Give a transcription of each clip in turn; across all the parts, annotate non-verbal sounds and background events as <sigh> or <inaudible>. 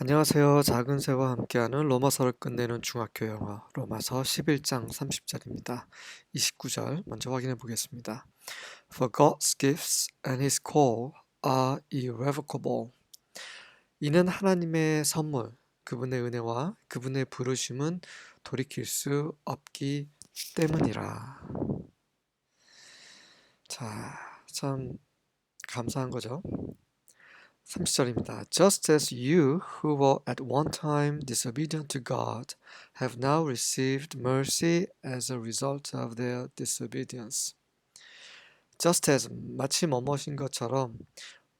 안녕하세요. 작은 새와 함께하는 로마서를 끝내는 중학교 영어 로마서 11장 30절입니다. 29절 먼저 확인해 보겠습니다. For God's gifts and his call are irrevocable. 이는 하나님의 선물, 그분의 은혜와 그분의 부르심은 돌이킬 수 없기 때문이라. 자, 참 감사한 거죠. 30절입니다. Just as you who were at one time disobedient to God have now received mercy as a result of their disobedience. Just as 마치 뭐뭐인 것처럼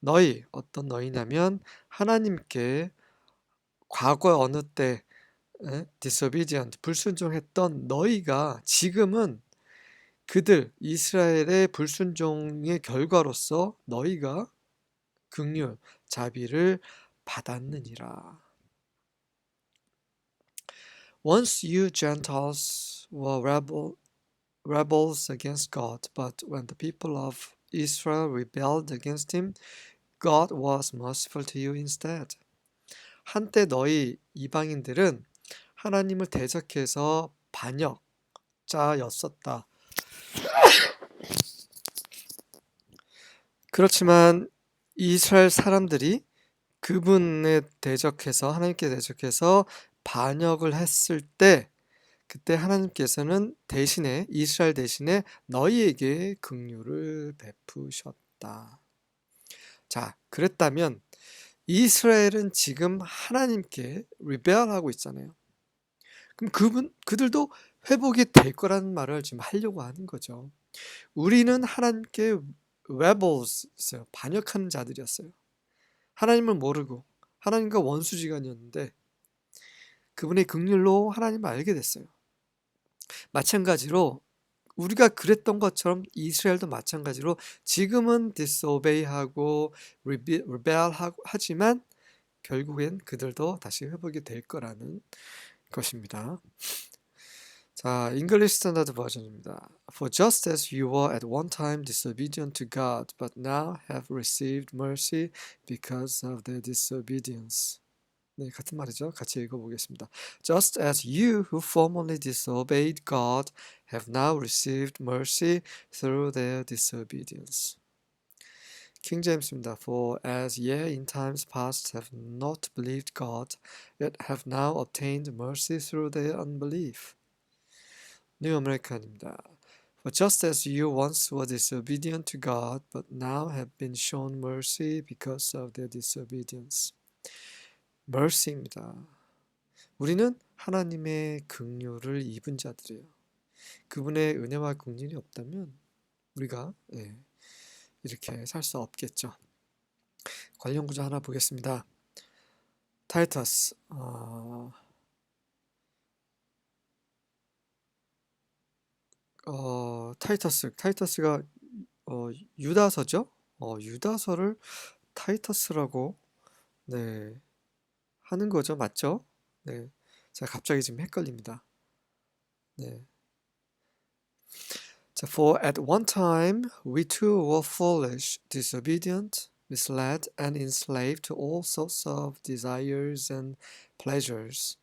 너희 어떤 너희냐면 하나님께 과거 어느 때 에? disobedient 불순종했던 너희가 지금은 그들 이스라엘의 불순종의 결과로서 너희가 긍휼 자비를 받았느니라. Once you Gentiles were rebel, rebels against God, but when the people of Israel rebelled against him, God was merciful to you instead. 한때 너희 이방인들은 하나님을 대적해서 반역자였었다. 그렇지만 이스라엘 사람들이 그분에 대적해서 하나님께 대적해서 반역을 했을 때 그때 하나님께서는 대신에 이스라엘 대신에 너희에게 긍휼을 베푸셨다. 자, 그랬다면 이스라엘은 지금 하나님께 리벨하고 있잖아요. 그럼 그분 그들도 회복이 될 거라는 말을 지금 하려고 하는 거죠. 우리는 하나님께 rebels 있어요. 반역하는 자들이었어요. 하나님을 모르고 하나님과 원수지간이었는데 그분의 긍휼로 하나님을 알게 됐어요. 마찬가지로 우리가 그랬던 것처럼 이스라엘도 마찬가지로 지금은 disobey하고 rebel 하지만 결국엔 그들도 다시 회복이 될 거라는 것입니다. 자, English Standard 버전입니다. For just as you were at one time disobedient to God, but now have received mercy because of their disobedience. 네, 같은 말이죠. 같이 읽어보겠습니다. Just as you who formerly disobeyed God have now received mercy through their disobedience. 킹 제임스입니다. For as ye in times past have not believed God, yet have now obtained mercy through their unbelief. 뉴 아메리칸입니다. For just as you once were disobedient to God, but now have been shown mercy because of their disobedience. mercy입니다. 우리는 하나님의 긍휼을 입은 자들이에요. 그분의 은혜와 긍휼이 없다면 우리가 예, 이렇게 살 수 없겠죠. 관련 구조 하나 보겠습니다. 타이터스 어, 어, 타이터스 타이터스가 어, 유다서죠. 어, 유다서를 타이터스라고 네 하는 거죠, 맞죠? 네, 제가 갑자기 지금 헷갈립니다. 네. 자, for at one time we too were foolish, disobedient, misled, and enslaved to all sorts of desires and pleasures,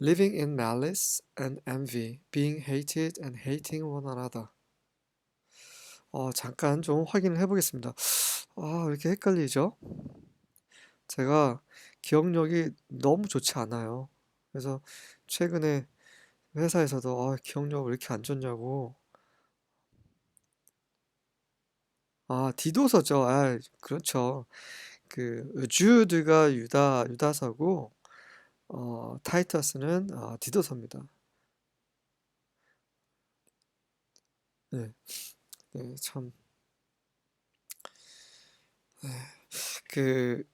living in malice and envy, being hated and hating one another. 어, 잠깐 좀 확인을 해보겠습니다. 아, 왜 이렇게 헷갈리죠? 제가 기억력이 너무 좋지 않아요. 그래서 최근에 회사에서도 아, 기억력 왜 이렇게 안 좋냐고. 아, 디도서죠. 아, 그렇죠. 그 주드가 유다 유다서고 어, 타이터스는 어, 디도서입니다. 네, 네, 참. 네, 그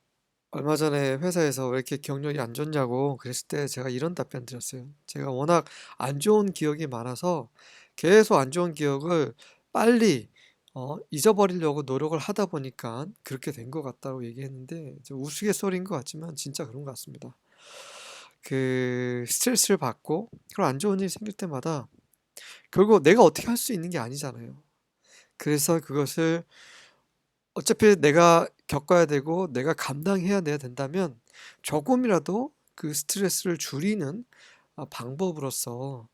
얼마 전에 회사에서 왜 이렇게 기억력이 안 좋냐고 그랬을 때 제가 이런 답변 드렸어요. 제가 워낙 안 좋은 기억이 많아서 계속 안 좋은 기억을 빨리 어, 잊어버리려고 노력을 하다 보니까 그렇게 된 것 같다고 얘기했는데 좀 우스갯소리인 것 같지만 진짜 그런 것 같습니다. 그 스트레스를 받고 그런 안 좋은 일이 생길 때마다 결국 내가 어떻게 할 수 있는 게 아니잖아요. 그래서 그것을 어차피 내가 겪어야 되고 내가 감당해야 내야 된다면 조금이라도 그 스트레스를 줄이는 어, 방법으로서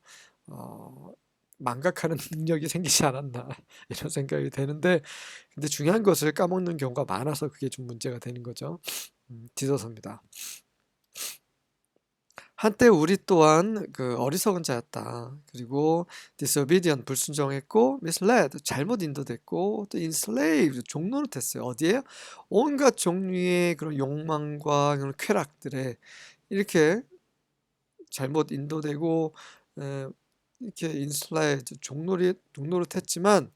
어, 망각하는 <laughs> 능력이 생기지 않았나 <laughs> 이런 생각이 되는데 근데 중요한 것을 까먹는 경우가 많아서 그게 좀 문제가 되는 거죠. 음, 뒤져서입니다. 한때 우리 또한 그 어리석은 자였다. 그리고 disobedient 불순종했고 misled 잘못 인도됐고 또 enslaved 종노릇했어요. 어디에? 온갖 종류의 그런 욕망과 그런 쾌락들에 이렇게 잘못 인도되고 에, 이렇게 enslaved 종노릇 종노릇했지만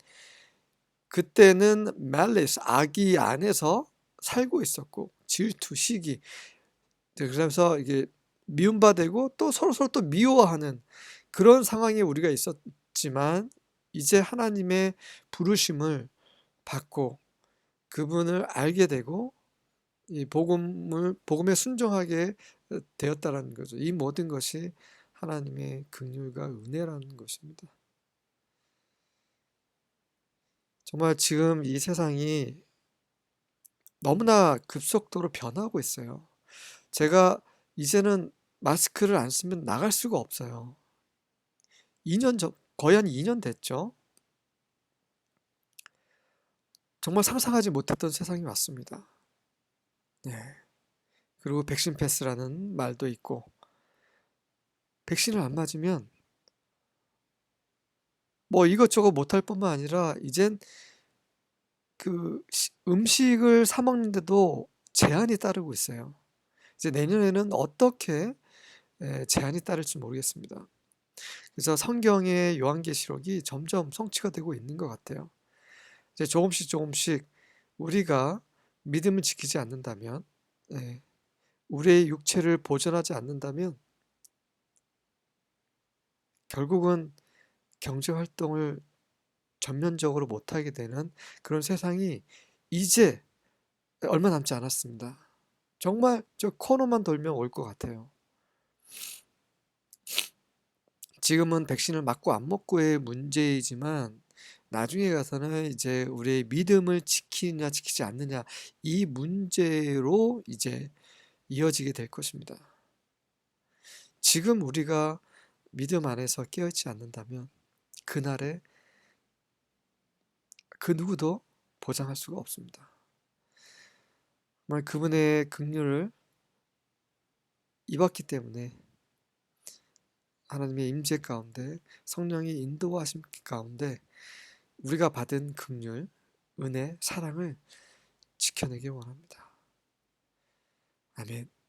그때는 malice 악이 안에서 살고 있었고 질투 시기 그래서 이게 미움받고 또 서로서로 또 미워하는 그런 상황에 우리가 있었지만 이제 하나님의 부르심을 받고 그분을 알게 되고 이 복음을 복음에 순종하게 되었다라는 거죠. 이 모든 것이 하나님의 긍휼과 은혜라는 것입니다. 정말 지금 이 세상이 너무나 급속도로 변하고 있어요. 제가 이제는 마스크를 안 쓰면 나갈 수가 없어요. 2년 전, 거의 한 2년 됐죠. 정말 상상하지 못했던 세상이 왔습니다. 네. 그리고 백신 패스라는 말도 있고, 백신을 안 맞으면 뭐 이것저것 못할 뿐만 아니라 이젠 그 음식을 사 먹는데도 제한이 따르고 있어요. 이제 내년에는 어떻게 제한이 따를지 모르겠습니다. 그래서 성경의 요한계시록이 점점 성취가 되고 있는 것 같아요. 이제 조금씩 조금씩 우리가 믿음을 지키지 않는다면, 네, 우리의 육체를 보존하지 않는다면, 결국은 경제 활동을 전면적으로 못하게 되는 그런 세상이 이제 얼마 남지 않았습니다. 정말 저 코너만 돌면 올 것 같아요. 지금은 백신을 맞고 안 먹고의 문제이지만 나중에 가서는 이제 우리의 믿음을 지키느냐 지키지 않느냐 이 문제로 이제 이어지게 될 것입니다. 지금 우리가 믿음 안에서 깨어있지 않는다면 그날에 그 누구도 보장할 수가 없습니다. 그분의 긍휼을 입었기 때문에 하나님의 임재 가운데 성령의 인도하심 가운데 우리가 받은 긍휼, 은혜, 사랑을 지켜내기 원합니다. 아멘.